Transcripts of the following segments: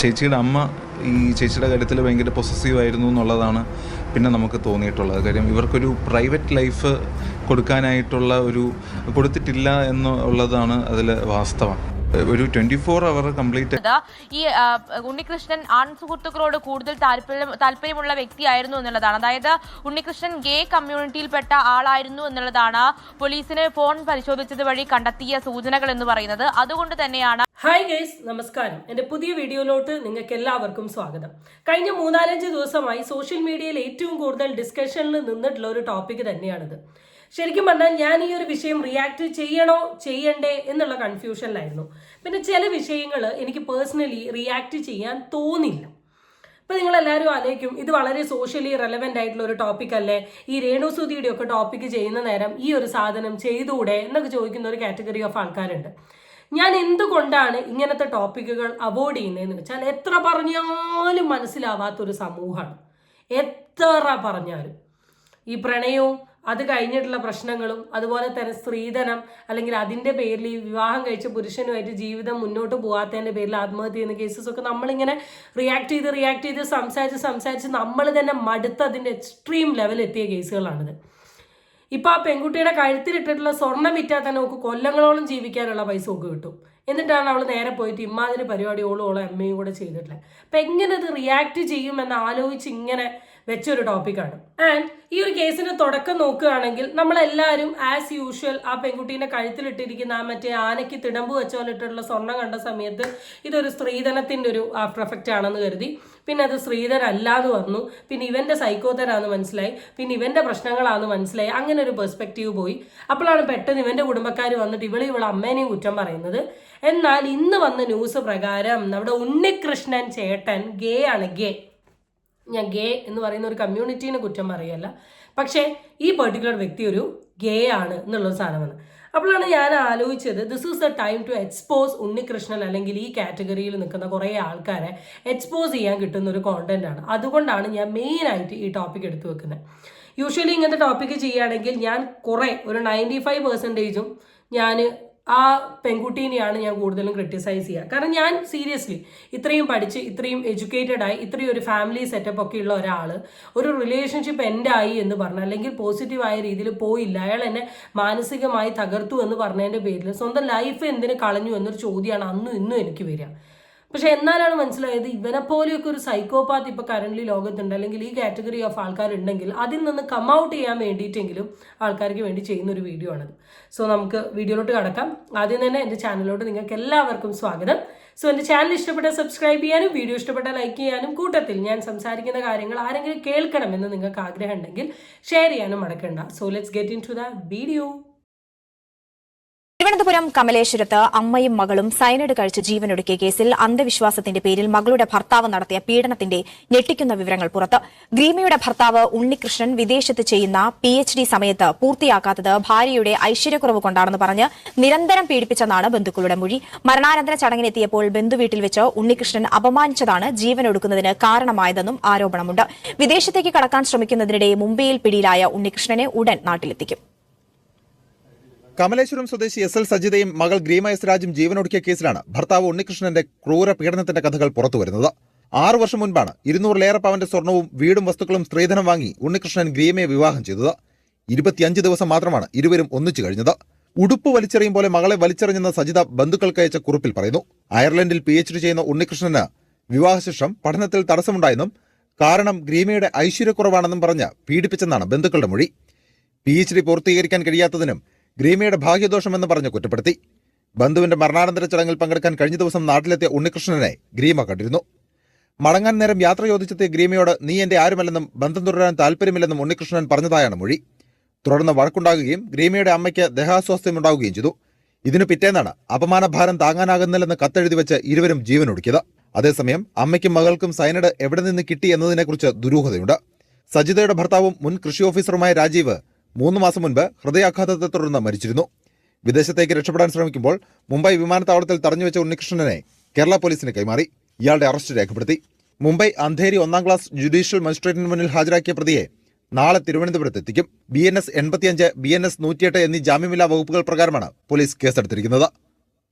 ചേച്ചിയുടെ അമ്മ ഈ ചേച്ചിയുടെ കാര്യത്തിൽ ഭയങ്കര പൊസസീവ് ആയിരുന്നു എന്നുള്ളതാണ് പിന്നെ നമുക്ക് തോന്നിയിട്ടുള്ളത്. കാര്യം ഇവർക്കൊരു പ്രൈവറ്റ് ലൈഫ് കൊടുക്കാനായിട്ടുള്ള ഒരു കൊടുത്തിട്ടില്ല എന്നുള്ളതാണ് അതിൽ വാസ്തവം. ഒരു ട്വന്റി ഫോർ അവർ കംപ്ലീറ്റ് ഈ ഉണ്ണികൃഷ്ണൻ ആൺസുഹൃത്തുക്കളോട് കൂടുതൽ താല്പര്യം താല്പര്യമുള്ള വ്യക്തിയായിരുന്നു എന്നുള്ളതാണ്. അതായത് ഉണ്ണികൃഷ്ണൻ ഗേ കമ്മ്യൂണിറ്റിയിൽപ്പെട്ട ആളായിരുന്നു എന്നുള്ളതാണ് പോലീസിന് ഫോൺ പരിശോധിച്ചത് വഴി കണ്ടെത്തിയ സൂചനകൾ എന്ന് പറയുന്നത്. അതുകൊണ്ട് തന്നെയാണ് ഹായ് ഗേസ് നമസ്കാരം. എന്റെ പുതിയ വീഡിയോയിലോട്ട് നിങ്ങൾക്ക് എല്ലാവർക്കും സ്വാഗതം. കഴിഞ്ഞ മൂന്നാലഞ്ച് ദിവസമായി സോഷ്യൽ മീഡിയയിൽ ഏറ്റവും കൂടുതൽ ഡിസ്കഷനിൽ നിന്നിട്ടുള്ള ഒരു ടോപ്പിക് തന്നെയാണിത്. ശരിക്കും പറഞ്ഞാൽ ഞാൻ ഈ ഒരു വിഷയം റിയാക്ട് ചെയ്യണോ ചെയ്യണ്ടേ എന്നുള്ള കൺഫ്യൂഷനിലായിരുന്നു പിന്നെ ചില വിഷയങ്ങൾ എനിക്ക് പേഴ്സണലി റിയാക്ട് ചെയ്യാൻ തോന്നില്ല. ഇപ്പം നിങ്ങൾ എല്ലാവരും ആലോചിക്കും ഇത് വളരെ സോഷ്യലി റെലവെന്റ് ആയിട്ടുള്ള ഒരു ടോപ്പിക് അല്ലേ? ഈ രേണുസുതിയുടെ ഒക്കെ ടോപ്പിക് ചെയ്യുന്ന നേരം ഈ ഒരു സാധനം ചെയ്തുകൂടെ എന്നൊക്കെ ചോദിക്കുന്ന ഒരു കാറ്റഗറി ഓഫ് ആൾക്കാരുണ്ട്. ഞാൻ എന്തുകൊണ്ടാണ് ഇങ്ങനത്തെ ടോപ്പിക്കുകൾ അവോയ്ഡ് ചെയ്യുന്നതെന്ന് വെച്ചാൽ എത്ര പറഞ്ഞാലും മനസ്സിലാവാത്തൊരു സമൂഹമാണ്. എത്ര പറഞ്ഞാലും. ഈ പ്രണയവും അത് കഴിഞ്ഞിട്ടുള്ള പ്രശ്നങ്ങളും അതുപോലെ തന്നെ സ്ത്രീധനം അല്ലെങ്കിൽ അതിന്റെ പേരിൽ ഈ വിവാഹം കഴിച്ച പുരുഷനുമായിട്ട് ജീവിതം മുന്നോട്ട് പോകാത്തതിന്റെ പേരിൽ ആത്മഹത്യ ചെയ്യുന്ന കേസസ് ഒക്കെ നമ്മളിങ്ങനെ റിയാക്ട് ചെയ്ത് റിയാക്ട് ചെയ്ത് സംസാരിച്ച് സംസാരിച്ച് നമ്മൾ തന്നെ മടുത്ത് അതിന്റെ എക്സ്ട്രീം ലെവൽ എത്തിയ കേസുകളാണിത് ഇപ്പോൾ ആ പെൺകുട്ടിയുടെ കഴുത്തിലിട്ടിട്ടുള്ള സ്വർണം വിറ്റാൽ തന്നെ നമുക്ക് കൊല്ലങ്ങളോളം ജീവിക്കാനുള്ള പൈസ ഒക്കെ കിട്ടും. എന്നിട്ടാണ് അവൾ നേരെ പോയിട്ട് ഇമ്മാതിരി പരിപാടി ഓളും ഓളും അമ്മയും കൂടെ ചെയ്തിട്ടുള്ളത്. അപ്പൊ എങ്ങനെ ഇത് റിയാക്ട് ചെയ്യുമെന്ന് ആലോചിച്ച് ഇങ്ങനെ വെച്ചൊരു ടോപ്പിക്കാണ് ആൻഡ് ഈ ഒരു കേസിന് തുടക്കം നോക്കുകയാണെങ്കിൽ നമ്മളെല്ലാവരും ആസ് യൂഷ്വൽ ആ പെൺകുട്ടീനെ കഴുത്തിലിട്ടിരിക്കുന്ന ആ മറ്റേ ആനയ്ക്ക് തിടമ്പ് വെച്ചോലിട്ടുള്ള സ്വർണം കണ്ട സമയത്ത് ഇതൊരു സ്ത്രീധനത്തിന്റെ ഒരു ആഫ്റ്റർ എഫക്റ്റ് ആണെന്ന് കരുതി. പിന്നെ അത് ശ്രീധർ പറഞ്ഞു പിന്നെ ഇവന്റെ സൈക്കോതരാന്ന് മനസ്സിലായി. പിന്നെ ഇവന്റെ പ്രശ്നങ്ങളാന്ന് മനസ്സിലായി. അങ്ങനെ ഒരു പെർസ്പെക്റ്റീവ് പോയി. അപ്പോഴാണ് പെട്ടെന്ന് ഇവന്റെ കുടുംബക്കാർ വന്നിട്ട് ഇവളെ ഇവളെ അമ്മേനെയും കുറ്റം പറയുന്നത്. എന്നാൽ ഇന്ന് വന്ന ന്യൂസ് പ്രകാരം നമ്മുടെ ഉണ്ണികൃഷ്ണൻ ചേട്ടൻ ഗേ ആണ് ഗേ ഞാൻ ഗേ എന്ന് പറയുന്ന ഒരു കമ്മ്യൂണിറ്റീനെ കുറ്റം പറയല്ല. പക്ഷേ ഈ പെർട്ടിക്കുലർ വ്യക്തി ഒരു ഗേ ആണ് എന്നുള്ളൊരു സാധനമാണ്. അപ്പോഴാണ് ഞാൻ ആലോചിച്ചത് this is the time to expose Unnikrishnan അല്ലെങ്കിൽ ഈ കാറ്റഗറിയിൽ നിൽക്കുന്ന കുറേ ആൾക്കാരെ എക്സ്പോസ് ചെയ്യാൻ കിട്ടുന്ന ഒരു കോണ്ടന്റ് ആണ്. അതുകൊണ്ടാണ് ഞാൻ മെയിനായിട്ട് ഈ ടോപ്പിക് എടുത്തു വെക്കുന്നത്. യൂഷ്വലി ഇങ്ങനത്തെ ടോപ്പിക്ക് ചെയ്യുകയാണെങ്കിൽ ഞാൻ കുറേ ഒരു നയന്റി ഫൈവ് പെർസെന്റേജും ഞാൻ ആ പെൺകുട്ടീനെയാണ് ഞാൻ കൂടുതലും ക്രിട്ടിസൈസ് ചെയ്യുക കാരണം ഞാൻ സീരിയസ്ലി ഇത്രയും പഠിച്ച് ഇത്രയും എഡ്യൂക്കേറ്റഡ് ആയി ഇത്രയും ഒരു ഫാമിലി സെറ്റപ്പ് ഒക്കെ ഉള്ള ഒരാൾ ഒരു റിലേഷൻഷിപ്പ് എന്റെ ആയി എന്ന് പറഞ്ഞു അല്ലെങ്കിൽ പോസിറ്റീവായ രീതിയിൽ പോയില്ല. അയാൾ എന്നെ മാനസികമായി തകർത്തു എന്ന് പറഞ്ഞതിന്റെ പേരിൽ സ്വന്തം ലൈഫ് എന്തിനു കളഞ്ഞു എന്നൊരു ചോദ്യമാണ് അന്നും ഇന്നും എനിക്ക് വരിക. പക്ഷെ എന്നാലാണ് മനസ്സിലായത്? ഇവനെ പോലെയൊക്കെ ഒരു സൈക്കോപാത്ത് ഇപ്പൊ കറന്റ് ലോകത്തുണ്ട്. അല്ലെങ്കിൽ ഈ കാറ്റഗറി ഓഫ് ആൾക്കാരുണ്ടെങ്കിൽ അതിൽ നിന്ന് കം ഔട്ട് ചെയ്യാൻ വേണ്ടിയിട്ടെങ്കിലും ആൾക്കാർക്ക് വേണ്ടി ചെയ്യുന്ന ഒരു വീഡിയോ ആണത്. സോ നമുക്ക് വീഡിയോയിലോട്ട് കടക്കാം. ആദ്യം തന്നെ എന്റെ ചാനലിലോട്ട് നിങ്ങൾക്ക് എല്ലാവർക്കും സ്വാഗതം. സോ എന്റെ ചാനൽ ഇഷ്ടപ്പെട്ടാൽ സബ്സ്ക്രൈബ് ചെയ്യാനും വീഡിയോ ഇഷ്ടപ്പെട്ടാൽ ലൈക്ക് ചെയ്യാനും കൂട്ടത്തിൽ ഞാൻ സംസാരിക്കുന്ന കാര്യങ്ങൾ ആരെങ്കിലും കേൾക്കണമെന്ന് നിങ്ങൾക്ക് ആഗ്രഹം ഉണ്ടെങ്കിൽ ഷെയർ ചെയ്യാനും മടക്കണ്ട so let's get into the video Thiruvananthapuram കമലേശ്വരത്ത് അമ്മയും മകളും സയനൈഡ് കഴിച്ച് ജീവനൊടുക്കിയ കേസിൽ അന്ധവിശ്വാസത്തിന്റെ പേരിൽ മകളുടെ ഭർത്താവ് നടത്തിയ പീഡനത്തിന്റെ ഞെട്ടിക്കുന്ന വിവരങ്ങൾ പുറത്ത്. ഗ്രീമയുടെ ഭർത്താവ് ഉണ്ണികൃഷ്ണൻ വിദേശത്ത് ചെയ്യുന്ന പി എച്ച് ഡി സമയത്ത് പൂർത്തിയാക്കാത്തത് ഭാര്യയുടെ ഐശ്വര്യക്കുറവ് കൊണ്ടാണെന്ന് പറഞ്ഞ് നിരന്തരം പീഡിപ്പിച്ചെന്നാണ് ബന്ധുക്കളുടെ മൊഴി. മരണാനന്തര ചടങ്ങിനെത്തിയപ്പോൾ ബന്ധുവീട്ടിൽ വെച്ച് ഉണ്ണികൃഷ്ണൻ അപമാനിച്ചതാണ് ജീവനൊടുക്കുന്നതിന് കാരണമായതെന്നും ആരോപണമുണ്ട്. വിദേശത്തേക്ക് കടക്കാൻ ശ്രമിക്കുന്നതിനിടെ മുംബൈയിൽ പിടിയിലായ ഉണ്ണികൃഷ്ണനെ ഉടൻ നാട്ടിലെത്തിക്കും. കമലേശ്വരം സ്വദേശി എസ് എൽ സജിതയും മകൾ ഗ്രീമ എസ് രാജും ജീവനൊടുക്കിയ കേസിലാണ് ഭർത്താവ് ഉണ്ണികൃഷ്ണന്റെ ക്രൂര പീഡനത്തിന്റെ കഥകൾ പുറത്തുവരുന്നത്. ആറു വർഷം മുൻപാണ് ഇരുന്നൂറിലേറെ പവന്റെ സ്വർണവും വീടും വസ്തുക്കളും സ്ത്രീധനം വാങ്ങി ഉണ്ണികൃഷ്ണൻ ഗ്രീമയെ വിവാഹം ചെയ്തത്. ഇരുപത്തിയഞ്ച് ദിവസം മാത്രമാണ് ഇരുവരും ഒന്നിച്ചു കഴിഞ്ഞത്. ഉടുപ്പ് വലിച്ചെറിയും പോലെ മകളെ വലിച്ചെറിഞ്ഞെന്ന് സജിത ബന്ധുക്കൾക്ക് അയച്ച കുറിപ്പിൽ പറയുന്നു. അയർലൻഡിൽ പി എച്ച് ഡി ചെയ്യുന്ന ഉണ്ണികൃഷ്ണന് വിവാഹശേഷം പഠനത്തിൽ തടസ്സമുണ്ടായെന്നും കാരണം ഗ്രീമയുടെ ഐശ്വര്യക്കുറവാണെന്നും പറഞ്ഞ് പീഡിപ്പിച്ചെന്നാണ് ബന്ധുക്കളുടെ മൊഴി. പി എച്ച് ഡി പൂർത്തീകരിക്കാൻ കഴിയാത്തതിനും ഗ്രീമയുടെ ഭാഗ്യദോഷമെന്ന് പറഞ്ഞ് കുറ്റപ്പെടുത്തി. ബന്ധുവിന്റെ മരണാനന്തര ചടങ്ങിൽ പങ്കെടുക്കാൻ കഴിഞ്ഞ ദിവസം നാട്ടിലെത്തിയ ഉണ്ണികൃഷ്ണനെ ഗ്രീമ കണ്ടിരുന്നു. മടങ്ങാൻ നേരം യാത്ര ചോദിച്ചെത്തിയ ഗ്രീമയോട് നീ എന്റെ ആരുമല്ലെന്നും ബന്ധം തുടരാൻ താല്പര്യമില്ലെന്നും ഉണ്ണികൃഷ്ണൻ പറഞ്ഞതായാണ് മൊഴി. തുടർന്ന് വഴക്കുണ്ടാകുകയും ഗ്രീമയുടെ അമ്മയ്ക്ക് ദേഹാസ്വാസ്ഥ്യം ഉണ്ടാവുകയും ചെയ്തു. ഇതിനു പിറ്റേന്നാണ് അപമാനഭാരം താങ്ങാനാകുന്നില്ലെന്ന് കത്തെഴുതി വെച്ച് ഇരുവരും ജീവനൊടുക്കിയത്. അതേസമയം അമ്മയ്ക്കും മകൾക്കും സൈനഡ് എവിടെ നിന്ന് കിട്ടി എന്നതിനെക്കുറിച്ച് ദുരൂഹതയുണ്ട്. സജിതയുടെ ഭർത്താവും മുൻ കൃഷി ഓഫീസറുമായ രാജീവ് മൂന്ന് മാസം മുൻപ് ഹൃദയാഘാതത്തെ തുടർന്ന് മരിച്ചിരുന്നു. വിദേശത്തേക്ക് രക്ഷപ്പെടാൻ ശ്രമിക്കുമ്പോൾ മുംബൈ വിമാനത്താവളത്തിൽ തടഞ്ഞു വെച്ച ഉണ്ണികൃഷ്ണനെ കേരള പോലീസിന് കൈമാറി. ഇയാളുടെ അറസ്റ്റ് രേഖപ്പെടുത്തി. മുംബൈ അന്ധേരി ഒന്നാം ക്ലാസ് ജുഡീഷ്യൽ മജിസ്ട്രേറ്റിന് മുന്നിൽ ഹാജരാക്കിയ പ്രതിയെ നാളെ തിരുവനന്തപുരത്ത് എത്തിക്കും. ബി എൻ എസ് എൺപത്തിയഞ്ച് ബി എൻ എസ് നൂറ്റിയെട്ട് എന്നീ ജാമ്യമില്ലാ വകുപ്പുകൾ പ്രകാരമാണ് പോലീസ് കേസെടുത്തിരിക്കുന്നത്.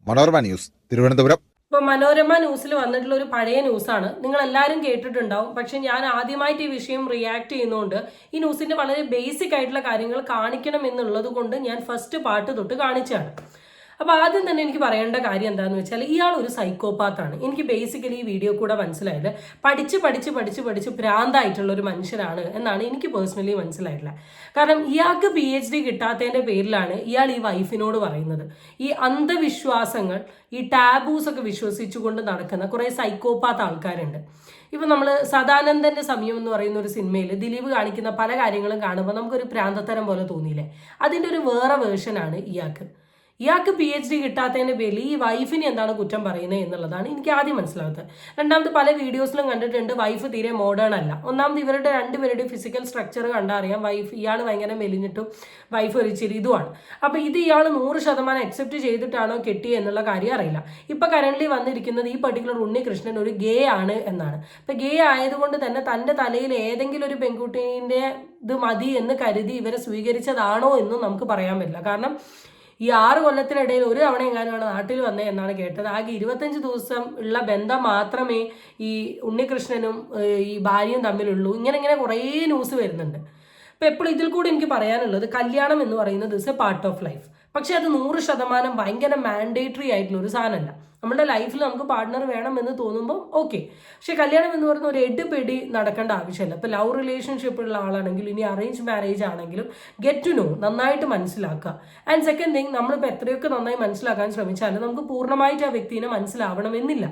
മനോരമ ന്യൂസ് തിരുവനന്തപുരം. ഇപ്പൊ മനോരമ ന്യൂസിൽ വന്നിട്ടുള്ള ഒരു പഴയ ന്യൂസാണ്. നിങ്ങൾ എല്ലാവരും കേട്ടിട്ടുണ്ടാവും. പക്ഷെ ഞാൻ ആദ്യമായിട്ട് ഈ വിഷയം റിയാക്ട് ചെയ്യുന്നതുകൊണ്ട് ഈ ന്യൂസിന്റെ വളരെ ബേസിക് ആയിട്ടുള്ള കാര്യങ്ങൾ കാണിക്കണം എന്നുള്ളത് കൊണ്ട് ഞാൻ ഫസ്റ്റ് പാട്ട് തൊട്ട് കാണിച്ചാണ് അപ്പൊ ആദ്യം തന്നെ എനിക്ക് പറയേണ്ട കാര്യം എന്താണെന്ന് വെച്ചാൽ ഇയാൾ ഒരു സൈക്കോപാത്താണ് എനിക്ക് ബേസിക്കലി ഈ വീഡിയോ കൂടെ മനസ്സിലായത് പഠിച്ച് പഠിച്ച് പഠിച്ച് പഠിച്ച് ഭ്രാന്തായിട്ടുള്ള ഒരു മനുഷ്യനാണ് എന്നാണ് എനിക്ക് പേഴ്സണലി മനസ്സിലായിട്ടുള്ളത് കാരണം ഇയാൾക്ക് പി എച്ച് ഡി കിട്ടാത്തതിന്റെ പേരിലാണ് ഇയാൾ ഈ വൈഫിനോട് പറയുന്നത്. ഈ അന്ധവിശ്വാസങ്ങൾ ഈ ടാബൂസ് ഒക്കെ വിശ്വസിച്ചുകൊണ്ട് നടക്കുന്ന കുറേ സൈക്കോപാത്ത് ആൾക്കാരുണ്ട്. ഇപ്പൊ നമ്മൾ സദാനന്ദന്റെ സമയം എന്ന് പറയുന്ന ഒരു സിനിമയിൽ ദിലീപ് കാണിക്കുന്ന പല കാര്യങ്ങളും കാണുമ്പോൾ നമുക്കൊരു പ്രാന്തത്തരം പോലെ തോന്നിയില്ലേ? അതിന്റെ ഒരു വേറെ വേർഷനാണ് ഇയാൾക്ക്. ഇയാൾക്ക് പി എച്ച് ഡി കിട്ടാത്തതിന്റെ പേരിൽ ഈ വൈഫിനെ എന്താണ് കുറ്റം പറയുന്നത് എന്നുള്ളതാണ് എനിക്ക് ആദ്യം മനസ്സിലാവുന്നത്. രണ്ടാമത് പല വീഡിയോസിലും കണ്ടിട്ടുണ്ട് വൈഫ് തീരെ മോഡേൺ അല്ല. ഒന്നാമത് ഇവരുടെ രണ്ടുപേരുടെ ഫിസിക്കൽ സ്ട്രക്ചർ കണ്ടറിയാം വൈഫ് ഇയാൾ ഭയങ്കര മെലിഞ്ഞിട്ടും വൈഫ് ഒരു ചിരിതുമാണ്. ഇതുമാണ് അപ്പൊ ഇത് ഇയാൾ നൂറ് ശതമാനം അക്സെപ്റ്റ് ചെയ്തിട്ടാണോ കെട്ടി എന്നുള്ള കാര്യം അറിയില്ല. ഇപ്പൊ കരണ്ടി വന്നിരിക്കുന്നത് ഈ പർട്ടിക്കുലർ ഉണ്ണികൃഷ്ണൻ ഒരു ഗേ ആണ് എന്നാണ്. അപ്പോൾ ഗേ ആയതുകൊണ്ട് തന്നെ തന്റെ തലയിൽ ഏതെങ്കിലും ഒരു പെൺകുട്ടീന്റെ ഇത് മതി എന്ന് കരുതി ഇവരെ സ്വീകരിച്ചതാണോ എന്നും നമുക്ക് പറയാൻ പറ്റില്ല. കാരണം ഈ ആറ് കൊല്ലത്തിനിടയിൽ ഒരു തവണ എങ്ങാനുമാണ് നാട്ടിൽ വന്നത് എന്നാണ് കേട്ടത്. ആകെ ഇരുപത്തഞ്ച് ദിവസം ഉള്ള ബന്ധം മാത്രമേ ഈ ഉണ്ണികൃഷ്ണനും ഈ ഭാര്യയും തമ്മിലുള്ളൂ. ഇങ്ങനെ ഇങ്ങനെ കുറേ ന്യൂസ് വരുന്നുണ്ട്. അപ്പോൾ എപ്പോഴും ഇതിൽ കൂടി എനിക്ക് പറയാനുള്ളത് കല്യാണം എന്ന് പറയുന്നത് is a part of life പക്ഷെ അത് നൂറ് ശതമാനം ഭയങ്കര മാൻഡേറ്ററി ആയിട്ടുള്ള ഒരു സാധനമല്ല. നമ്മുടെ ലൈഫിൽ നമുക്ക് പാർട്ട്ണർ വേണം എന്ന് തോന്നുമ്പോൾ ഓക്കെ പക്ഷെ കല്യാണം എന്ന് പറയുന്ന ഒരു എടുപെടി നടക്കേണ്ട ആവശ്യമില്ല. ഇപ്പൊ ലവ് റിലേഷൻഷിപ്പ് ഉള്ള ആളാണെങ്കിലും ഇനി അറേഞ്ച് മാരേജ് ആണെങ്കിലും ഗെറ്റ് ടു നോ നന്നായിട്ട് മനസ്സിലാക്കുക. ആൻഡ് സെക്കൻഡ് തിങ് നമ്മളിപ്പോൾ എത്രയൊക്കെ നന്നായി മനസ്സിലാക്കാൻ ശ്രമിച്ചാലും നമുക്ക് പൂർണമായിട്ട് ആ വ്യക്തിനെ മനസ്സിലാവണമെന്നില്ല.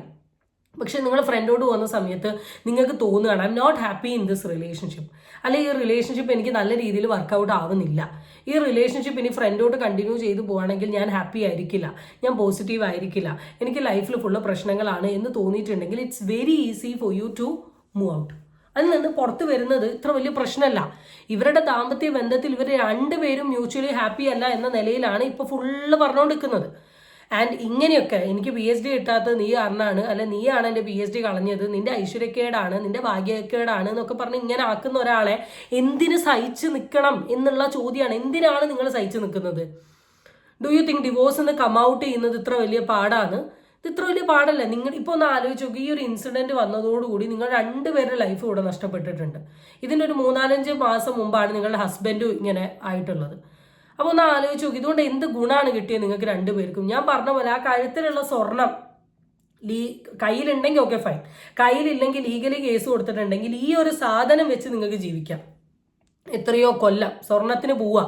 പക്ഷേ നിങ്ങൾ ഫ്രണ്ടോട് വന്ന സമയത്ത് നിങ്ങൾക്ക് തോന്നുകയാണ് I'm not happy in this relationship അല്ലെങ്കിൽ ഈ റിലേഷൻഷിപ്പ് എനിക്ക് നല്ല രീതിയിൽ വർക്കൗട്ട് ആവുന്നില്ല. ഈ റിലേഷൻഷിപ്പ് ഇനി ഫ്രണ്ടോട്ട് കണ്ടിന്യൂ ചെയ്തു പോവാണെങ്കിൽ ഞാൻ ഹാപ്പി ആയിരിക്കില്ല. ഞാൻ പോസിറ്റീവ് ആയിരിക്കില്ല. എനിക്ക് ലൈഫിൽ ഫുള്ള് പ്രശ്നങ്ങളാണ് എന്ന് തോന്നിയിട്ടുണ്ടെങ്കിൽ it's very easy for you to move out അതിൽ നിന്ന് പുറത്ത് വരുന്നത് ഇത്ര വലിയ പ്രശ്നമല്ല. ഇവരുടെ ദാമ്പത്യ ബന്ധത്തിൽ ഇവർ രണ്ടുപേരും മ്യൂച്വലി ഹാപ്പി അല്ല എന്ന നിലയിലാണ് ഇപ്പോൾ ഫുള്ള് പറഞ്ഞുകൊണ്ടിരിക്കുന്നത് ആൻഡ് ഇങ്ങനെയൊക്കെ എനിക്ക് പി എച്ച് ഡി കിട്ടാത്തത് നീ കാരണമാണ് അല്ല നീയാണ് എന്റെ പി എച്ച് ഡി കളഞ്ഞത് നിന്റെ ഐശ്വര്യക്കേടാണ് നിന്റെ ഭാഗ്യക്കേടാണ് എന്നൊക്കെ പറഞ്ഞ് ഇങ്ങനെ ആക്കുന്ന ഒരാളെ എന്തിന് സഹിച്ച് നിൽക്കണം എന്നുള്ള ചോദ്യമാണ് എന്തിനാണ് നിങ്ങൾ സഹിച്ച് നിൽക്കുന്നത്? ഡു യു തിങ്ക് ഡിവോഴ്സ് എന്ന് കം ഔട്ട് ചെയ്യുന്നത് ഇത്ര വലിയ പാടാണ്? ഇത് ഇത്ര വലിയ പാടല്ല. നിങ്ങൾ ഇപ്പോൾ ഒന്ന് ആലോചിച്ച് നോക്കി. ഈ ഒരു ഇൻസിഡന്റ് വന്നതോടുകൂടി നിങ്ങൾ രണ്ടുപേരുടെ ലൈഫ് ഇവിടെ നഷ്ടപ്പെട്ടിട്ടുണ്ട്. ഇതിന്റെ ഒരു മൂന്നാലഞ്ച് മാസം മുമ്പാണ് നിങ്ങളുടെ ഹസ്ബൻഡും ഇങ്ങനെ ആയിട്ടുള്ളത്. അപ്പോൾ ഒന്ന് ആലോചിച്ച് നോക്കി. ഇതുകൊണ്ട് എന്ത് ഗുണമാണ് കിട്ടിയത് നിങ്ങൾക്ക് രണ്ടുപേർക്കും? ഞാൻ പറഞ്ഞ പോലെ ആ കഴുത്തിലുള്ള സ്വർണം ലീ കയ്യിലുണ്ടെങ്കിൽ ഓക്കെ ഫൈൻ കയ്യിലില്ലെങ്കിൽ ലീഗലി കേസ് കൊടുത്തിട്ടുണ്ടെങ്കിൽ ഈ ഒരു സാധനം വെച്ച് നിങ്ങൾക്ക് ജീവിക്കാം. എത്രയോ കൊല്ലം സ്വർണത്തിന് പോവാ.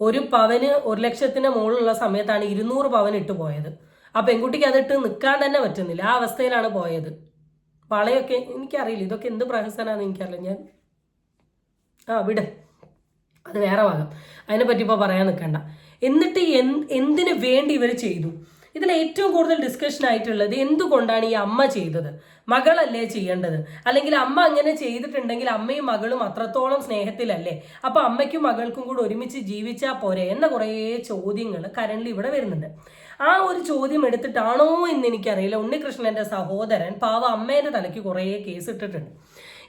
ഒരു പവന് ഒരു ലക്ഷത്തിന് മുകളിലുള്ള സമയത്താണ് ഇരുന്നൂറ് പവൻ ഇട്ട് പോയത്. ആ പെൺകുട്ടിക്ക് അതിട്ട് നിൽക്കാൻ തന്നെ പറ്റുന്നില്ല. ആ അവസ്ഥയിലാണ് പോയത്. വളയൊക്കെ എനിക്കറിയില്ല. ഇതൊക്കെ എന്ത് പ്രഹസനാന്ന് എനിക്കറിയില്ല. ഞാൻ ആ വിട്. അത് വേറെ ഭാഗം അതിനെപ്പറ്റി ഇപ്പോൾ പറയാൻ നിൽക്കണ്ട എന്നിട്ട് എന്ത് എന്തിനു വേണ്ടി ഇവർ ചെയ്തു? ഇതിൽ ഏറ്റവും കൂടുതൽ ഡിസ്കഷൻ ആയിട്ടുള്ളത് എന്തുകൊണ്ടാണ് ഈ അമ്മ ചെയ്തത്? മകളല്ലേ ചെയ്യേണ്ടത്? അല്ലെങ്കിൽ അമ്മ അങ്ങനെ ചെയ്തിട്ടുണ്ടെങ്കിൽ അമ്മയും മകളും അത്രത്തോളം സ്നേഹത്തിലല്ലേ? അപ്പൊ അമ്മയ്ക്കും മകൾക്കും കൂടെ ഒരുമിച്ച് ജീവിച്ചാൽ പോരെ എന്ന കുറേ ചോദ്യങ്ങൾ കരണ്ടിൽ ഇവിടെ വരുന്നുണ്ട്. ആ ഒരു ചോദ്യം എടുത്തിട്ടാണോ എന്ന് എനിക്കറിയില്ല. ഉണ്ണികൃഷ്ണന്റെ സഹോദരൻ പാവ അമ്മേന്റെ തലയ്ക്ക് കുറേ കേസ് ഇട്ടിട്ടുണ്ട്.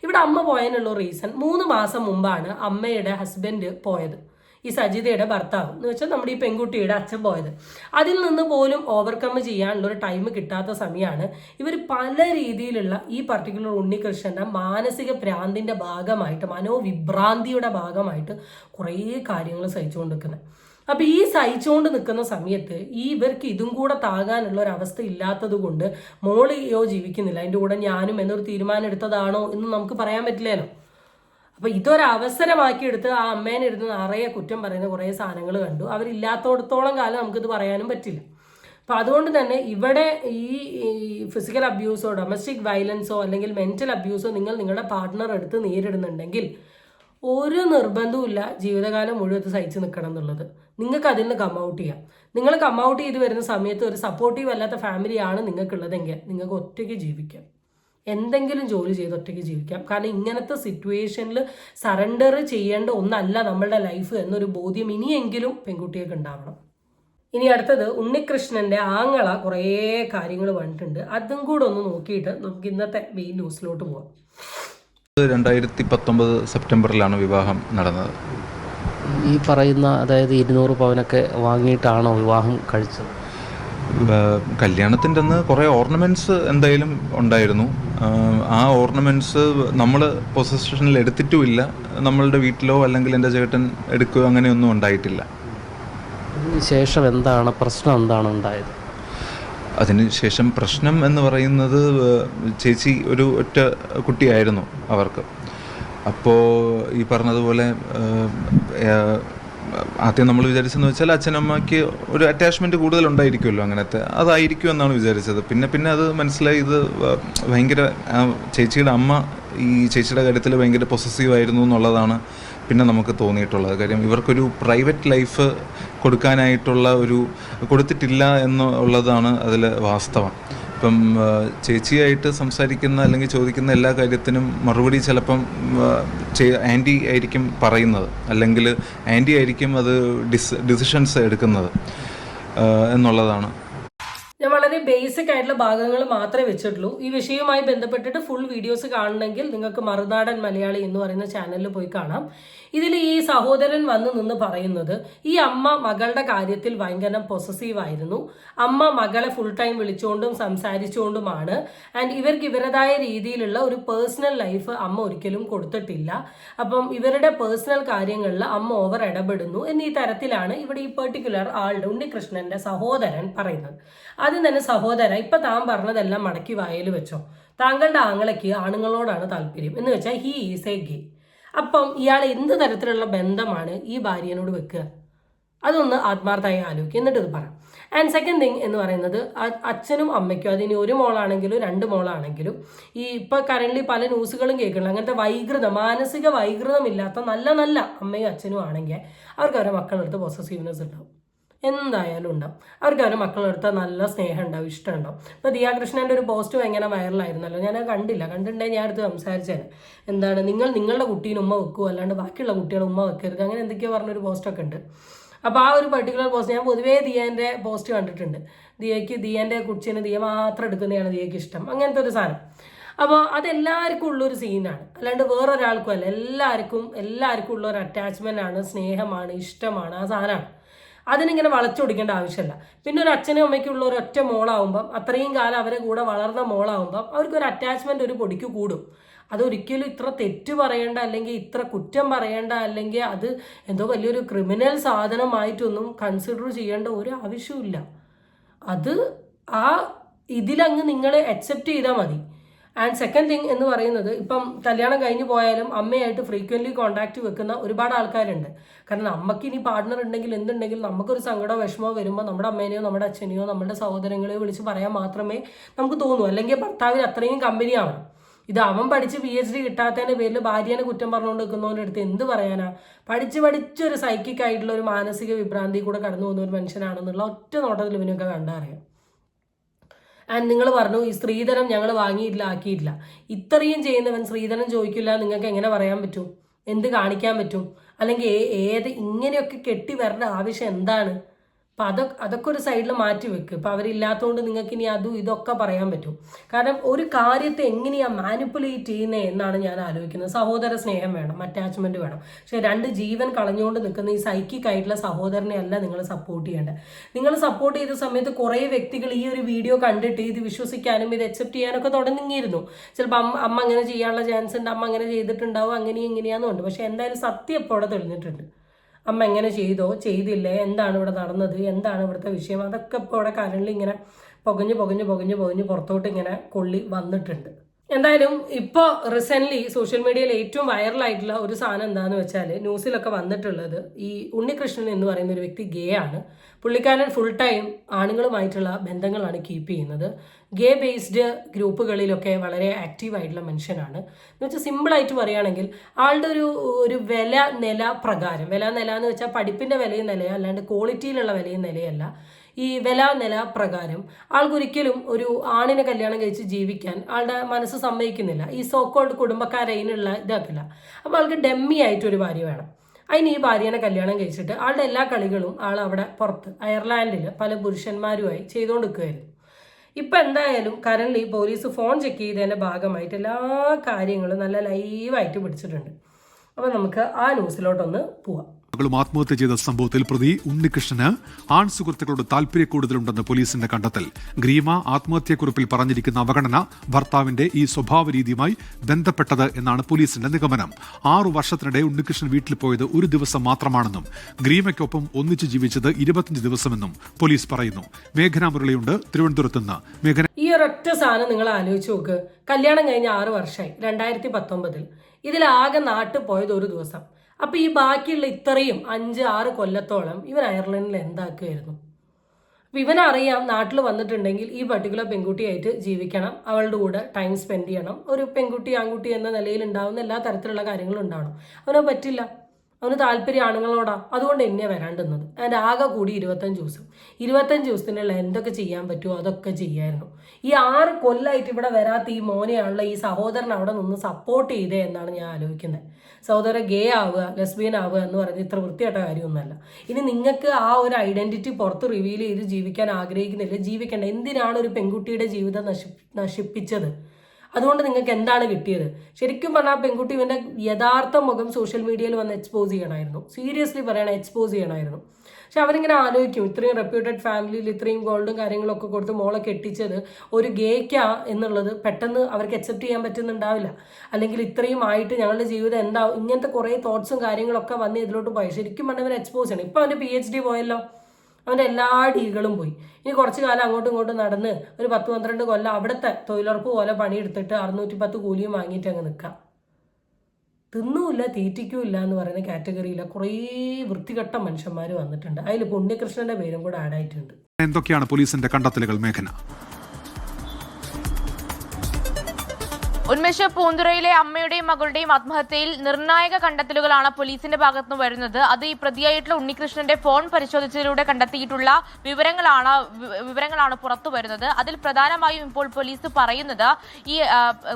ഇവിടെ അമ്മ പോയതിനുള്ള റീസൺ മൂന്ന് മാസം മുമ്പാണ് അമ്മയുടെ ഹസ്ബൻഡ് പോയത്. ഈ സജിതയുടെ ഭർത്താവ്. എന്ന് വെച്ചാൽ നമ്മുടെ ഈ പെൺകുട്ടിയുടെ അച്ഛൻ പോയത്. അതിൽ നിന്ന് പോലും ഓവർകം ചെയ്യാനുള്ള ഒരു ടൈം കിട്ടാത്ത സമയമാണ് ഇവർ പല രീതിയിലുള്ള ഈ പർട്ടിക്കുലർ ഉണ്ണികൃഷ്ണന്റെ മാനസിക ഭ്രാന്തിന്റെ ഭാഗമായിട്ട് മനോവിഭ്രാന്തിയുടെ ഭാഗമായിട്ട് കുറേ കാര്യങ്ങൾ സഹിച്ചുകൊണ്ടിരിക്കുന്നത്. അപ്പൊ ഈ സഹിച്ചുകൊണ്ട് നിൽക്കുന്ന സമയത്ത് ഈ ഇവർക്ക് ഇതും കൂടെ താകാനുള്ള ഒരു അവസ്ഥ ഇല്ലാത്തത് കൊണ്ട് മോളിയോ ജീവിക്കുന്നില്ല അതിന്റെ കൂടെ ഞാനും എന്നൊരു തീരുമാനം എടുത്തതാണോ എന്ന് നമുക്ക് പറയാൻ പറ്റില്ലല്ലോ അപ്പൊ ഇതൊരവസരമാക്കിയെടുത്ത് ആ അമ്മേനെ ഇരുന്ന് നിറയെ കുറ്റം പറയുന്ന കുറേ സാധനങ്ങൾ കണ്ടു. അവരില്ലാത്തടത്തോളം കാലം നമുക്കിത് പറയാനും പറ്റില്ല. അപ്പൊ അതുകൊണ്ട് തന്നെ ഇവിടെ ഈ ഫിസിക്കൽ അബ്യൂസോ ഡൊമസ്റ്റിക് വയലൻസോ അല്ലെങ്കിൽ മെന്റൽ അബ്യൂസോ നിങ്ങൾ നിങ്ങളുടെ പാർട്ട്ണർ എടുത്ത് നേരിടുന്നുണ്ടെങ്കിൽ ഒരു നിർബന്ധവുമില്ല ജീവിതകാലം മുഴുവൻ ഇത് സഹിച്ച് നിൽക്കണം എന്നുള്ളത്. നിങ്ങൾക്ക് അതിൽ നിന്ന് കം ഔട്ട് ചെയ്യാം. നിങ്ങൾ കം ഔട്ട് ചെയ്ത് വരുന്ന സമയത്ത് ഒരു സപ്പോർട്ടീവ് അല്ലാത്ത ഫാമിലിയാണ് നിങ്ങൾക്കുള്ളതെങ്കിൽ നിങ്ങൾക്ക് ഒറ്റയ്ക്ക് ജീവിക്കാം. എന്തെങ്കിലും ജോലി ചെയ്ത് ഒറ്റയ്ക്ക് ജീവിക്കാം. കാരണം ഇങ്ങനത്തെ സിറ്റുവേഷനിൽ സറണ്ടർ ചെയ്യേണ്ട ഒന്നല്ല നമ്മളുടെ ലൈഫ് എന്നൊരു ബോധ്യം ഇനിയെങ്കിലും പെൺകുട്ടികൾക്ക് ഉണ്ടാവണം. ഇനി അടുത്തത് ഉണ്ണികൃഷ്ണന്റെ ആങ്ങള കുറേ കാര്യങ്ങൾ പറഞ്ഞിട്ടുണ്ട്. അതും കൂടെ ഒന്ന് നോക്കിയിട്ട് നമുക്ക് ഇന്നത്തെ മെയിൻ ന്യൂസിലോട്ട് പോവാം. രണ്ടായിരത്തി പത്തൊമ്പത് സെപ്റ്റംബറിലാണ് വിവാഹം നടന്നത്. ഈ പറയുന്ന അതായത് ഇരുന്നൂറ് പവനൊക്കെ വാങ്ങിയിട്ടാണോ വിവാഹം കഴിച്ചത്? കല്യാണത്തിന്റെ അന്ന് കുറേ ഓർണമെന്റ്സ് എന്തായാലും ഉണ്ടായിരുന്നു. ആ ഓർണമെന്റ്സ് നമ്മൾ പൊസിഷനിൽ എടുത്തിട്ടുമില്ല. നമ്മളുടെ വീട്ടിലോ അല്ലെങ്കിൽ എന്റെ ചേട്ടൻ എടുക്കുകയോ അങ്ങനെയൊന്നും ഉണ്ടായിട്ടില്ല. ശേഷം എന്താണ് പ്രശ്നം എന്താണ് ഉണ്ടായത്? അതിനുശേഷം പ്രശ്നം എന്ന് പറയുന്നത് ചേച്ചി ഒരു ഒറ്റ കുട്ടിയായിരുന്നു അവർക്ക്. അപ്പോൾ ഈ പറഞ്ഞതുപോലെ ആദ്യം നമ്മൾ വിചാരിച്ചെന്ന് വെച്ചാൽ അച്ഛനമ്മയ്ക്ക് ഒരു അറ്റാച്ച്മെന്റ് കൂടുതൽ ഉണ്ടായിരിക്കുമല്ലോ അങ്ങനത്തെ. അതായിരിക്കും എന്നാണ് വിചാരിച്ചത്. പിന്നെ പിന്നെ അത് മനസ്സിലായി ഇത് ഭയങ്കര ചേച്ചിയുടെ അമ്മ ഈ ചേച്ചിയുടെ കാര്യത്തിൽ ഭയങ്കര പൊസസീവ് ആയിരുന്നു എന്നുള്ളതാണ് പിന്നെ നമുക്ക് തോന്നിയിട്ടുള്ളത്. കാര്യം ഇവർക്കൊരു പ്രൈവറ്റ് ലൈഫ് കൊടുക്കാനായിട്ടുള്ള ഒരു കൊടുത്തിട്ടില്ല എന്നുള്ളതാണ് അതിൽ വാസ്തവം. ഇപ്പം ചേച്ചിയായിട്ട് സംസാരിക്കുന്ന അല്ലെങ്കിൽ ചോദിക്കുന്ന എല്ലാ കാര്യത്തിനും മറുപടി ചിലപ്പം ആന്റി ആയിരിക്കും പറയുന്നത്. അല്ലെങ്കിൽ ആന്റി ആയിരിക്കും അത് ഡിസ് ഡിസിഷൻസ് എടുക്കുന്നത് എന്നുള്ളതാണ്. വളരെ ബേസിക് ആയിട്ടുള്ള ഭാഗങ്ങൾ മാത്രമേ വെച്ചിട്ടുള്ളൂ. ഈ വിഷയവുമായി ബന്ധപ്പെട്ടിട്ട് ഫുൾ വീഡിയോസ് കാണണമെങ്കിൽ നിങ്ങൾക്ക് മറുനാടൻ മലയാളി എന്ന് പറയുന്ന ചാനലിൽ പോയി കാണാം. ഇതിൽ ഈ സഹോദരൻ വന്ന് നിന്ന് പറയുന്നത് ഈ അമ്മ മകളുടെ കാര്യത്തിൽ ഭയങ്കര പൊസസീവ് ആയിരുന്നു. അമ്മ മകളെ ഫുൾ ടൈം വിളിച്ചുകൊണ്ടും സംസാരിച്ചുകൊണ്ടുമാണ് ആൻഡ് ഇവർക്ക് ഇവരുടേതായ രീതിയിലുള്ള ഒരു പേഴ്സണൽ ലൈഫ് അമ്മ ഒരിക്കലും കൊടുത്തിട്ടില്ല. അപ്പം ഇവരുടെ പേഴ്സണൽ കാര്യങ്ങളിൽ അമ്മ ഓവർ ഇടപെടുന്നു. എന്നീ തരത്തിലാണ് ഇവിടെ ഈ പെർട്ടിക്കുലർ ആളുടെ ഉണ്ണികൃഷ്ണന്റെ സഹോദരൻ പറയുന്നത്. ആദ്യം തന്നെ സഹോദര ഇപ്പൊ താൻ പറഞ്ഞതെല്ലാം മടക്കി വായയിൽ വെച്ചോ. താങ്കളുടെ ആങ്ങളയ്ക്ക് ആണുങ്ങളോടാണ് താല്പര്യം. എന്ന് വെച്ചാൽ ഹീ ഈസ് എ ഗേ അപ്പം ഇയാൾ എന്ത് തരത്തിലുള്ള ബന്ധമാണ് ഈ ഭാര്യനോട് വെക്കുക? അതൊന്ന് ആത്മാർത്ഥമായി ആലോചിക്കുക എന്നിട്ട് ഇത് പറ. ആൻഡ് സെക്കൻഡ് തിങ് എന്ന് പറയുന്നത് അച്ഛനും അമ്മയ്ക്കും അതിന് ഒരു മോളാണെങ്കിലും രണ്ട് മോളാണെങ്കിലും ഈ ഇപ്പൊ കറന്റ് പല ന്യൂസുകളും കേൾക്കണം അങ്ങനത്തെ വൈകൃതം മാനസിക വൈകൃതമില്ലാത്ത നല്ല നല്ല അമ്മയും അച്ഛനും ആണെങ്കിൽ അവർക്ക് അവരുടെ മക്കളെടുത്ത് പോസസീവ്നെസ് ഉണ്ടാവും. എന്തായാലും ഉണ്ടാവും. അവർക്ക് അവരുടെ മക്കളെടുത്ത നല്ല സ്നേഹം ഉണ്ടാവും ഇഷ്ടം ഉണ്ടാവും ഇപ്പോൾ ദിയാകൃഷ്ണന്റെ ഒരു പോസ്റ്റ് ഭയങ്കര വൈറലായിരുന്നല്ലോ ഞാൻ കണ്ടില്ല. കണ്ടിട്ടുണ്ടെങ്കിൽ ഞാൻ അടുത്ത് സംസാരിച്ചേനെ എന്താണ്? നിങ്ങൾ നിങ്ങളുടെ കുട്ടീനെ ഉമ്മ വെക്കുമോ അല്ലാണ്ട് ബാക്കിയുള്ള കുട്ടികളെ ഉമ്മ വെക്കരുത്. അങ്ങനെ എന്തൊക്കെയോ പറഞ്ഞൊരു പോസ്റ്റൊക്കെ ഉണ്ട്. അപ്പോൾ ആ ഒരു പർട്ടിക്കുലർ പോസ്റ്റ് ഞാൻ പൊതുവേ ദിയേന്റെ പോസ്റ്റ് കണ്ടിട്ടുണ്ട്. ദിയയ്ക്ക് ദിയേന്റെ കുച്ചിനെ ദിയ മാത്രം എടുക്കുന്നതാണ് ദിയയ്ക്ക് ഇഷ്ടം. അങ്ങനത്തെ ഒരു സാധനം. അപ്പോൾ അതെല്ലാവർക്കും ഉള്ളൊരു സീനാണ് അല്ലാണ്ട് വേറൊരാൾക്കും അല്ല. എല്ലാവർക്കും എല്ലാവർക്കും ഉള്ള ഒരു അറ്റാച്ച്മെന്റ് ആണ് സ്നേഹമാണ് ഇഷ്ടമാണ് ആ സാധനമാണ്. അതിനിങ്ങനെ വളച്ചൊടിക്കേണ്ട ആവശ്യമില്ല. പിന്നെ ഒരു അച്ഛനും അമ്മയ്ക്കും ഉള്ള ഒരു ഒറ്റ മോളാവുമ്പം അത്രയും കാലം അവരെ കൂടെ വളർന്ന മോളാവുമ്പം അവർക്ക് ഒരു അറ്റാച്ച്മെന്റ് ഒരു പൊടിക്ക് കൂടും. അതൊരിക്കലും ഇത്ര തെറ്റ് പറയേണ്ട അല്ലെങ്കിൽ ഇത്ര കുറ്റം പറയേണ്ട അല്ലെങ്കിൽ അത് എന്തോ വലിയൊരു ക്രിമിനൽ സാധനമായിട്ടൊന്നും കൺസിഡർ ചെയ്യേണ്ട ഒരു ആവശ്യമില്ല അത് ആ ഇതിലങ്ങ് നിങ്ങൾ അക്സെപ്റ്റ് ചെയ്താൽ മതി. ആൻഡ് സെക്കൻഡ് തിങ് എന്ന് പറയുന്നത് ഇപ്പം കല്യാണം കഴിഞ്ഞു പോയാലും അമ്മയായിട്ട് ഫ്രീക്വന്റ്ലി കോണ്ടാക്ട് വെക്കുന്ന ഒരുപാട് ആൾക്കാരുണ്ട്. കാരണം നമുക്ക് ഇനി പാർട്ട്ണർ ഉണ്ടെങ്കിൽ എന്തുണ്ടെങ്കിലും നമുക്കൊരു സങ്കടമോ വിഷമോ വരുമ്പോൾ നമ്മുടെ അമ്മേനെയോ നമ്മുടെ അച്ഛനെയോ നമ്മുടെ സഹോദരങ്ങളെയോ വിളിച്ച് പറയാൻ മാത്രമേ നമുക്ക് തോന്നൂ. അല്ലെങ്കിൽ ഭർത്താവിന് അത്രയും കമ്പനിയാവണം ഇത് അവൻ പഠിച്ച് പി എച്ച് ഡി കിട്ടാത്തതിന്റെ പേരിൽ ഭാര്യനെ കുറ്റം പറഞ്ഞുകൊണ്ട് നിൽക്കുന്നവന്റെ അടുത്ത് എന്ത് പറയാനാ? പഠിച്ച് പഠിച്ചൊരു സൈക്കിക് ആയിട്ടുള്ള ഒരു മാനസിക വിഭ്രാന്തി കൂടെ കടന്നു പോകുന്ന ഒരു മനുഷ്യനാണെന്നുള്ള ഒറ്റ നോട്ടത്തിൽ ഇവനൊക്കെ കണ്ടറിയാം. ആൻഡ് നിങ്ങൾ പറഞ്ഞു ഈ സ്ത്രീധനം ഞങ്ങൾ വാങ്ങിയിട്ടില്ല ആക്കിയിട്ടില്ല. ഇത്രയും ചെയ്യുന്നവൻ സ്ത്രീധനം ചോദിക്കില്ല നിങ്ങൾക്ക് എങ്ങനെ പറയാൻ പറ്റും? എന്ത് കാണിക്കാൻ പറ്റും? അല്ലെങ്കിൽ ഏത് ഇങ്ങനെയൊക്കെ കെട്ടി വരേണ്ട ആവശ്യം എന്താണ്? അപ്പം അതൊക്കെ അതൊക്കെ ഒരു സൈഡിൽ മാറ്റി വെക്ക്. ഇപ്പം അവരില്ലാത്തതുകൊണ്ട് നിങ്ങൾക്ക് ഇനി അതും ഇതൊക്കെ പറയാൻ പറ്റും. കാരണം ഒരു കാര്യത്തെ എങ്ങനെയാ മാനിപ്പുലേറ്റ് ചെയ്യുന്നത് എന്നാണ് ഞാൻ ആലോചിക്കുന്നത്. സഹോദര സ്നേഹം വേണം അറ്റാച്ച്മെന്റ് വേണം. പക്ഷെ രണ്ട് ജീവൻ കളഞ്ഞുകൊണ്ട് നിൽക്കുന്ന ഈ സൈക്കിക് ആയിട്ടുള്ള സഹോദരനെ അല്ല നിങ്ങൾ സപ്പോർട്ട് ചെയ്യേണ്ടത് നിങ്ങൾ സപ്പോർട്ട് ചെയ്ത സമയത്ത് കുറേ വ്യക്തികൾ ഈ ഒരു വീഡിയോ കണ്ടിട്ട് ഇത് വിശ്വസിക്കാനും ഇത് അക്സെപ്റ്റ് ചെയ്യാനൊക്കെ തുടങ്ങിയിരുന്നു. ചിലപ്പോൾ അമ്മ അമ്മ അങ്ങനെ ചെയ്യാനുള്ള ചാൻസ് ഉണ്ട് അമ്മ അങ്ങനെ ചെയ്തിട്ടുണ്ടാവും അങ്ങനെ ഇങ്ങനെയാണെന്നുണ്ട് പക്ഷേ എന്തായാലും സത്യം അവിടെ തെളിഞ്ഞിട്ടുണ്ട്. അമ്മ എങ്ങനെ ചെയ്തോ ചെയ്തില്ലേ എന്താണ് ഇവിടെ നടന്നത് എന്താണ് ഇവിടുത്തെ വിഷയം? അതൊക്കെ ഇപ്പോൾ ഇവിടെ കരളിൽ ഇങ്ങനെ പുകഞ്ഞ് പുകഞ്ഞ് പുകഞ്ഞ് പുകഞ്ഞ് പുറത്തോട്ട് ഇങ്ങനെ കൊള്ളി വന്നിട്ടുണ്ട്. എന്തായാലും ഇപ്പോൾ റീസെന്റ്ലി സോഷ്യൽ മീഡിയയിൽ ഏറ്റവും വൈറലായിട്ടുള്ള ഒരു സാധനം എന്താണെന്ന് വെച്ചാൽ ന്യൂസിലൊക്കെ വന്നിട്ടുള്ളത് ഈ ഉണ്ണികൃഷ്ണൻ എന്ന് പറയുന്ന ഒരു വ്യക്തി ഗേ ആണ്. പുള്ളിക്കാരൻ ഫുൾ ടൈം ആണുങ്ങളുമായിട്ടുള്ള ബന്ധങ്ങളാണ് കീപ്പ് ചെയ്യുന്നത്. ഗേ ബേസ്ഡ് ഗ്രൂപ്പുകളിലൊക്കെ വളരെ ആക്റ്റീവ് ആയിട്ടുള്ള മനുഷ്യനാണ്. എന്ന് വെച്ചാൽ സിമ്പിളായിട്ട് പറയുകയാണെങ്കിൽ ആളുടെ ഒരു ഒരു വില നില പ്രകാരം വില നില എന്ന് വെച്ചാൽ പഠിപ്പിന്റെ വിലയും നിലയോ അല്ലാണ്ട് ക്വാളിറ്റിയിലുള്ള വിലയും നിലയല്ല. ഈ വില നില പ്രകാരം ആൾക്കൊരിക്കലും ഒരു ആണിനെ കല്യാണം കഴിച്ച് ജീവിക്കാൻ ആളുടെ മനസ്സ് സമ്മതിക്കുന്നില്ല. ഈ സോക്കോൾഡ് കുടുംബക്കാരതിനുള്ള ഇതാക്കില്ല. അപ്പോൾ ആൾക്ക് ഡെമ്മി ആയിട്ട് ഒരു ഭാര്യ വേണം. അതിന് ഈ ഭാര്യനെ കല്യാണം കഴിച്ചിട്ട് ആളുടെ എല്ലാ കളികളും ആൾ അവിടെ പുറത്ത് അയർലാൻഡിൽ പല പുരുഷന്മാരുമായി ചെയ്തുകൊണ്ടിരിക്കുകയായിരുന്നു ഇപ്പം എന്തായാലും കറൻലി പോലീസ് ഫോൺ ചെക്ക് ചെയ്തതിന്റെ ഭാഗമായിട്ട് എല്ലാ കാര്യങ്ങളും നല്ല ലൈവായിട്ട് പിടിച്ചിട്ടുണ്ട്. അപ്പോൾ നമുക്ക് ആ ന്യൂസിലോട്ടൊന്ന് പോവാം. മകളും ആത്മഹത്യ ചെയ്ത സംഭവത്തിൽ പ്രതി ഉണ്ണികൃഷ്ണന് ആൺ സുഹൃത്തുക്കളോട് താൽപര്യ കൂടുതലുണ്ടെന്ന് പോലീസിന്റെ കണ്ടെത്തൽ. ഗ്രീമ ആത്മഹത്യക്കുറിപ്പിൽ പറഞ്ഞിരിക്കുന്ന അവഗണന ഭർത്താവിന്റെ ഈ സ്വഭാവ രീതിയുമായി ബന്ധപ്പെട്ടത് എന്നാണ് പോലീസിന്റെ നിഗമനം. ആറു വർഷത്തിനിടെ ഉണ്ണികൃഷ്ണൻ വീട്ടിൽ പോയത് ഒരു ദിവസം മാത്രമാണെന്നും ഗ്രീമയ്ക്കൊപ്പം ഒന്നിച്ചു ജീവിച്ചത് ഇരുപത്തിയഞ്ച് ദിവസമെന്നും പോലീസ് പറയുന്നു. മേഘന മുരളിയുണ്ട് തിരുവനന്തപുരത്ത് നിന്ന്. മേഘന ഈ ഒരൊറ്റ സാധനം നിങ്ങൾ ആലോചിച്ച് നോക്ക്. കല്യാണം കഴിഞ്ഞ ആറ് വർഷമായി രണ്ടായിരത്തി പത്തൊമ്പതിൽ. ഇതിലാകെ നാട്ടിൽ പോയത് ഒരു ദിവസം. അപ്പൊ ഈ ബാക്കിയുള്ള ഇത്രയും അഞ്ച് ആറ് കൊല്ലത്തോളം ഇവൻ അയർലൻഡിൽ എന്താക്കുമായിരുന്നു അപ്പൊ ഇവനറിയാം നാട്ടിൽ വന്നിട്ടുണ്ടെങ്കിൽ ഈ പർട്ടിക്കുലർ പെൺകുട്ടിയായിട്ട് ജീവിക്കണം അവളുടെ കൂടെ ടൈം സ്പെൻഡ് ചെയ്യണം. ഒരു പെൺകുട്ടി ആൺകുട്ടി എന്ന നിലയിൽ ഉണ്ടാവുന്ന എല്ലാ തരത്തിലുള്ള കാര്യങ്ങളും ഉണ്ടാവണം. അവനോ പറ്റില്ല. അവന് താല്പര്യം ആണുങ്ങളോടാ. അതുകൊണ്ട് എന്നെ വരാണ്ടുന്നത് അതിന്റെ ആകെ കൂടി ഇരുപത്തഞ്ച് ദിവസം. ഇരുപത്തഞ്ച് ദിവസത്തിനുള്ള എന്തൊക്കെ ചെയ്യാൻ പറ്റുമോ അതൊക്കെ ചെയ്യായിരുന്നു. ഈ ആറ് കൊല്ലായിട്ട് ഇവിടെ വരാത്ത ഈ മോനെയാണല്ലോ ഈ സഹോദരൻ അവിടെ നിന്ന് സപ്പോർട്ട് ചെയ്തേ എന്നാണ് ഞാൻ ആലോചിക്കുന്നത്. സഹോദരൻ ഗേ ആവുക ലെസ്ബിയൻ ആവുക എന്ന് പറയുന്നത് ഇത്ര വൃത്തിയായിട്ട കാര്യമൊന്നുമല്ല. ഇനി നിങ്ങൾക്ക് ആ ഒരു ഐഡന്റിറ്റി പുറത്ത് റിവീൽ ചെയ്ത് ജീവിക്കാൻ ആഗ്രഹിക്കുന്നില്ല. ജീവിക്കേണ്ട. എന്തിനാണ് ഒരു പെൺകുട്ടിയുടെ ജീവിതം നശി നശിപ്പിച്ചത്? അതുകൊണ്ട് നിങ്ങൾക്ക് എന്താണ് കിട്ടിയത്? ശരിക്കും പറഞ്ഞാൽ പെൺകുട്ടി ഇവന്റെ യഥാർത്ഥ മുഖം സോഷ്യൽ മീഡിയയിൽ വന്ന് എക്സ്പോസ് ചെയ്യണമായിരുന്നു. സീരിയസ്ലി പറയണ എക്സ്പോസ് ചെയ്യണമായിരുന്നു. പക്ഷെ അവരിങ്ങനെ ആലോചിക്കും ഇത്രയും റെപ്യൂട്ടഡ് ഫാമിലിയിൽ ഇത്രയും ഗോൾഡും കാര്യങ്ങളൊക്കെ കൊടുത്ത് മോളെ കെട്ടിച്ചത് ഒരു ഗേക്കാ എന്നുള്ളത് പെട്ടെന്ന് അവർക്ക് അക്സെപ്റ്റ് ചെയ്യാൻ പറ്റുന്നുണ്ടാവില്ല. അല്ലെങ്കിൽ ഇത്രയും ആയിട്ട് ഞങ്ങളുടെ ജീവിതം എന്താ ഇങ്ങനത്തെ കുറേ തോട്ട്സും കാര്യങ്ങളൊക്കെ വന്ന് ഇതിലോട്ട് പോയി. ശരിക്കും പറഞ്ഞാൽ അവർ എക്സ്പോസ് ചെയ്യണം. ഇപ്പം അവന്റെ പി എച്ച് ഡി പോയല്ലോ. അവന്റെ എല്ലാ ഡീകളും പോയി. ഇനി കുറച്ച് കാലം അങ്ങോട്ടും ഇങ്ങോട്ടും നടന്ന് ഒരു പത്ത് പന്ത്രണ്ട് കൊല്ലം അവിടുത്തെ തൊഴിലുറപ്പ് പോലെ പണിയെടുത്തിട്ട് അറുന്നൂറ്റി പത്ത് കൂലിയും വാങ്ങിയിട്ട് അങ്ങ് നിൽക്കാം തിന്നുമില്ല തീറ്റിക്കുമില്ല എന്ന് പറയുന്ന കാറ്റഗറിയിലെ കുറേ വൃത്തികെട്ട മനുഷ്യന്മാർ വന്നിട്ടുണ്ട്. അതിൽ പുണ്യകൃഷ്ണന്റെ പേരും കൂടെ ആഡായിട്ടുണ്ട് എന്തൊക്കെയാണ് പോലീസിന്റെ കണ്ടെത്തലുകൾ മേഘന? ഉന്മേഷ് പൂന്തുറയിലെ അമ്മയുടെയും മകളുടെയും ആത്മഹത്യയിൽ നിർണായക കണ്ടെത്തലുകളാണ് പോലീസിന്റെ ഭാഗത്തുനിന്ന് വരുന്നത്. അത് ഈ പ്രതിയായിട്ടുള്ള ഉണ്ണികൃഷ്ണന്റെ ഫോൺ പരിശോധിച്ചതിലൂടെ കണ്ടെത്തിയിട്ടുള്ള വിവരങ്ങളാണ് വിവരങ്ങളാണ് പുറത്തു വരുന്നത്. അതിൽ പ്രധാനമായും ഇപ്പോൾ പോലീസ് പറയുന്നത് ഈ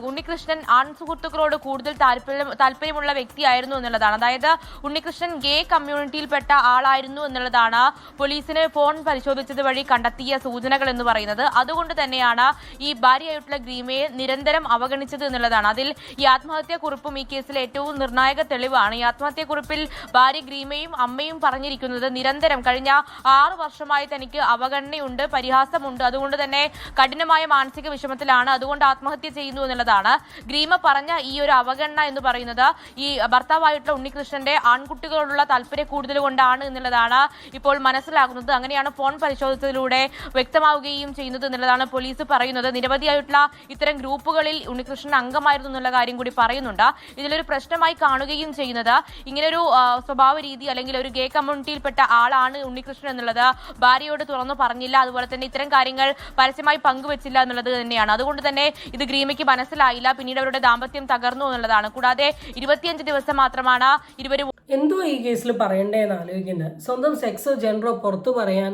ഉണ്ണികൃഷ്ണൻ ആൺസുഹൃത്തുക്കളോട് കൂടുതൽ താല്പര്യം താല്പര്യമുള്ള വ്യക്തിയായിരുന്നു എന്നുള്ളതാണ്. അതായത് ഉണ്ണികൃഷ്ണൻ ഗേ കമ്മ്യൂണിറ്റിയിൽപ്പെട്ട ആളായിരുന്നു എന്നുള്ളതാണ് പോലീസിന് ഫോൺ പരിശോധിച്ചത് വഴി കണ്ടെത്തിയ സൂചനകൾ എന്ന് പറയുന്നത്. അതുകൊണ്ട് തന്നെയാണ് ഈ ഭാര്യയായിട്ടുള്ള ഗ്രീമയെ നിരന്തരം അവഗണിച്ചത് എന്നുള്ളതാണ്. അതിൽ ഈ ആത്മഹത്യാക്കുറിപ്പും ഈ കേസിൽ ഏറ്റവും നിർണായക തെളിവാണ്. ഈ ആത്മഹത്യാക്കുറിപ്പിൽ ഭാര്യ ഗ്രീമയും അമ്മയും പറഞ്ഞിരിക്കുന്നത് നിരന്തരം കഴിഞ്ഞ ആറു വർഷമായി തനിക്ക് അവഗണനയുണ്ട് പരിഹാസമുണ്ട്. അതുകൊണ്ട് തന്നെ കഠിനമായ മാനസിക വിഷമത്തിലാണ്. അതുകൊണ്ട് ആത്മഹത്യ ചെയ്യുന്നു എന്നുള്ളതാണ്. ഗ്രീമ പറഞ്ഞ ഈ ഒരു അവഗണന എന്ന് പറയുന്നത് ഈ ഭർത്താവായിട്ടുള്ള ഉണ്ണികൃഷ്ണന്റെ ആൺകുട്ടികളോടുള്ള താല്പര്യ കൂടുതൽ കൊണ്ടാണ് എന്നുള്ളതാണ് ഇപ്പോൾ മനസ്സിലാകുന്നത്. അങ്ങനെയാണ് ഫോൺ പരിശോധിച്ചതിലൂടെ വ്യക്തമാവുകയും ചെയ്യുന്നത് എന്നുള്ളതാണ് പോലീസ് പറയുന്നത്. നിരവധിയായിട്ടുള്ള ഇത്തരം ഗ്രൂപ്പുകളിൽ ഉണ്ണികൃഷ്ണൻ അംഗമായിരുന്നു എന്നുള്ള കാര്യം കൂടി പറയുന്നുണ്ട്. ഇതിലൊരു പ്രശ്നമായി കാണുകയും ചെയ്യുന്നത് ഇങ്ങനൊരു സ്വഭാവ രീതി അല്ലെങ്കിൽ ഒരു ഗേ കമ്മ്യൂണിറ്റിയിൽപ്പെട്ട ആളാണ് ഉണ്ണികൃഷ്ണൻ എന്നുള്ളത് ഭാര്യയോട് തുറന്നു പറഞ്ഞില്ല. അതുപോലെ തന്നെ ഇത്തരം കാര്യങ്ങൾ പരസ്യമായി പങ്കുവച്ചില്ല എന്നുള്ളത് തന്നെയാണ്. അതുകൊണ്ട് തന്നെ ഇത് ഗ്രീമയ്ക്ക് മനസ്സിലായില്ല. പിന്നീട് അവരുടെ ദാമ്പത്യം തകർന്നു എന്നുള്ളതാണ്. കൂടാതെ ഇരുപത്തിയഞ്ച് ദിവസം മാത്രമാണ് ഇരുവരും എന്തോ ഈ കേസിൽ പറയണ്ടേന്ന് ആലോചിക്കുന്നത് സ്വന്തം സെക്സോ ജെൻഡറോ പുറത്തു പറയാൻ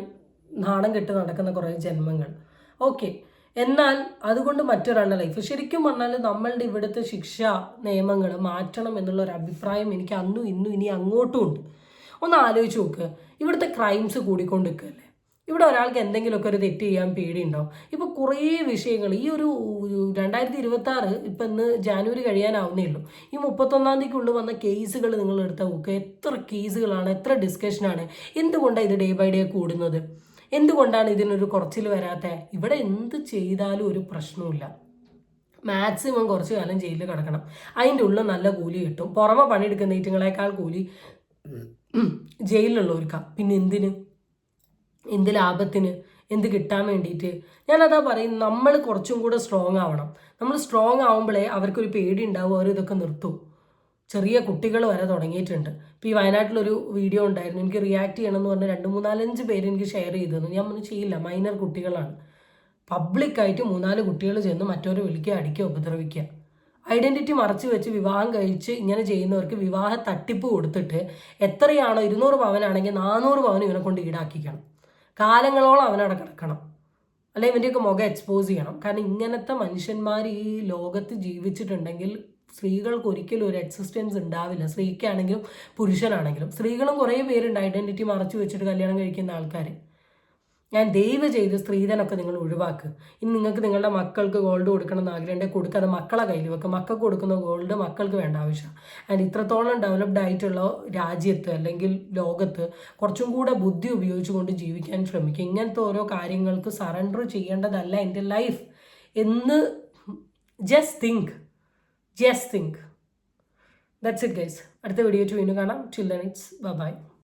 നാണം കെട്ട് നടക്കുന്ന കുറേ ജന്മങ്ങൾ. ഓക്കെ എന്നാൽ അതുകൊണ്ട് മറ്റൊരാളുടെ ലൈഫ് ശരിക്കും പറഞ്ഞാൽ നമ്മളുടെ ഇവിടുത്തെ ശിക്ഷ നിയമങ്ങൾ മാറ്റണം എന്നുള്ള ഒരു അഭിപ്രായം എനിക്ക് അന്നും ഇന്നും ഇനി അങ്ങോട്ടും ഉണ്ട്. ഒന്ന് ആലോചിച്ച് നോക്ക്. ഇവിടുത്തെ ക്രൈംസ് കൂടിക്കൊണ്ടിരിക്കുകയല്ലേ? ഇവിടെ ഒരാൾക്ക് എന്തെങ്കിലുമൊക്കെ ഒരു തെറ്റ് ചെയ്യാൻ പേടിയുണ്ടാവും. ഇപ്പോൾ കുറേ വിഷയങ്ങൾ. ഈ ഒരു രണ്ടായിരത്തി ഇരുപത്തി ആറ് ഇപ്പം ഇന്ന് ജാനുവരി കഴിയാനാവുന്നേ ഉള്ളൂ. ഈ മുപ്പത്തൊന്നാം തീയതിക്കുള്ളിൽ വന്ന കേസുകൾ നിങ്ങൾ എടുത്താൽ നോക്കുക എത്ര കേസുകളാണ് എത്ര ഡിസ്കഷനാണ് എന്തുകൊണ്ടാണ് ഇത് ഡേ ബൈ ഡേ കൂടുന്നത്? എന്തുകൊണ്ടാണ് ഇതിനൊരു കുറച്ചിൽ വരാത്തത് ഇവിടെ എന്ത് ചെയ്താലും ഒരു പ്രശ്നവുമില്ല. മാക്സിമം കുറച്ച് കാലം ജയിലിൽ കിടക്കണം. അതിന്റെ ഉള്ളിൽ നല്ല കൂലി കിട്ടും. പുറമെ പണിയെടുക്കുന്ന ഈറ്റുങ്ങളെക്കാൾ കൂലി ജയിലിലുള്ളവർക്കാണ് പിന്നെ എന്തിന്? എന്ത് ലാഭത്തിന്? എന്ത് കിട്ടാൻ വേണ്ടിയിട്ട്? ഞാനതാ പറയും നമ്മൾ കുറച്ചും കൂടെ സ്ട്രോങ് ആവണം. നമ്മൾ സ്ട്രോങ് ആവുമ്പോഴേ അവർക്കൊരു പേടി ഉണ്ടാവും. അവർ ഇതൊക്കെ നിർത്തും. ചെറിയ കുട്ടികൾ വരെ തുടങ്ങിയിട്ടുണ്ട്. ഇപ്പോൾ ഈ വയനാട്ടിലൊരു വീഡിയോ ഉണ്ടായിരുന്നു. എനിക്ക് റിയാക്ട് ചെയ്യണം എന്ന് പറഞ്ഞ് രണ്ട് മൂന്നാലഞ്ച് പേര് എനിക്ക് ഷെയർ ചെയ്തു ഞാൻ ഒന്നും ചെയ്യില്ല മൈനർ കുട്ടികളാണ്. പബ്ലിക്കായിട്ട് മൂന്നാൽ കുട്ടികൾ ചെന്ന് മറ്റവരെ വിളിക്കുക അടിക്കുക ഉപദ്രവിക്കുക. ഐഡന്റിറ്റി മറച്ചു വെച്ച് വിവാഹം കഴിച്ച് ഇങ്ങനെ ചെയ്യുന്നവർക്ക് വിവാഹ തട്ടിപ്പ് കൊടുത്തിട്ട് എത്രയാണോ ഇരുന്നൂറ് പവനാണെങ്കിൽ നാനൂറ് പവൻ ഇവനെ കൊണ്ട് ഈടാക്കിക്കണം. കാലങ്ങളോളം അവനവിടെ കിടക്കണം. അല്ലെങ്കിൽ ഇവന്റെയൊക്കെ മുഖം എക്സ്പോസ് ചെയ്യണം. കാരണം ഇങ്ങനത്തെ മനുഷ്യന്മാർ ഈ ലോകത്ത് ജീവിച്ചിട്ടുണ്ടെങ്കിൽ സ്ത്രീകൾക്ക് ഒരിക്കലും ഒരു എക്സിസ്റ്റൻസ് ഉണ്ടാവില്ല. സ്ത്രീക്കാണെങ്കിലും പുരുഷനാണെങ്കിലും. സ്ത്രീകളും കുറേ പേരുണ്ട്. ഐഡന്റിറ്റി മറച്ചു വെച്ചിട്ട് കല്യാണം കഴിക്കുന്ന ആൾക്കാർ ഞാൻ ദയവ് ചെയ്ത് സ്ത്രീധനമൊക്കെ നിങ്ങൾ ഒഴിവാക്കുക ഇനി നിങ്ങൾക്ക് നിങ്ങളുടെ മക്കൾക്ക് ഗോൾഡ് കൊടുക്കണം എന്ന് ആഗ്രഹമുണ്ടെങ്കിൽ കൊടുക്കാതെ മക്കളെ കയ്യിൽ വെക്കുക മക്കൾക്ക് കൊടുക്കുന്ന ഗോൾഡ് മക്കൾക്ക് വേണ്ട ആവശ്യം. ആൻഡ് ഇത്രത്തോളം ഡെവലപ്ഡ് ആയിട്ടുള്ള രാജ്യത്ത് അല്ലെങ്കിൽ ലോകത്ത് കുറച്ചും കൂടെ ബുദ്ധി ഉപയോഗിച്ചുകൊണ്ട് ജീവിക്കാൻ ശ്രമിക്കുക. ഇങ്ങനത്തെ ഓരോ കാര്യങ്ങൾക്ക് സറണ്ടർ ചെയ്യേണ്ടതല്ല എന്റെ ലൈഫ് എന്ന് just think just think that's it guys അടുത്ത വീഡിയോ വീണ്ടും കാണാം. Children it's by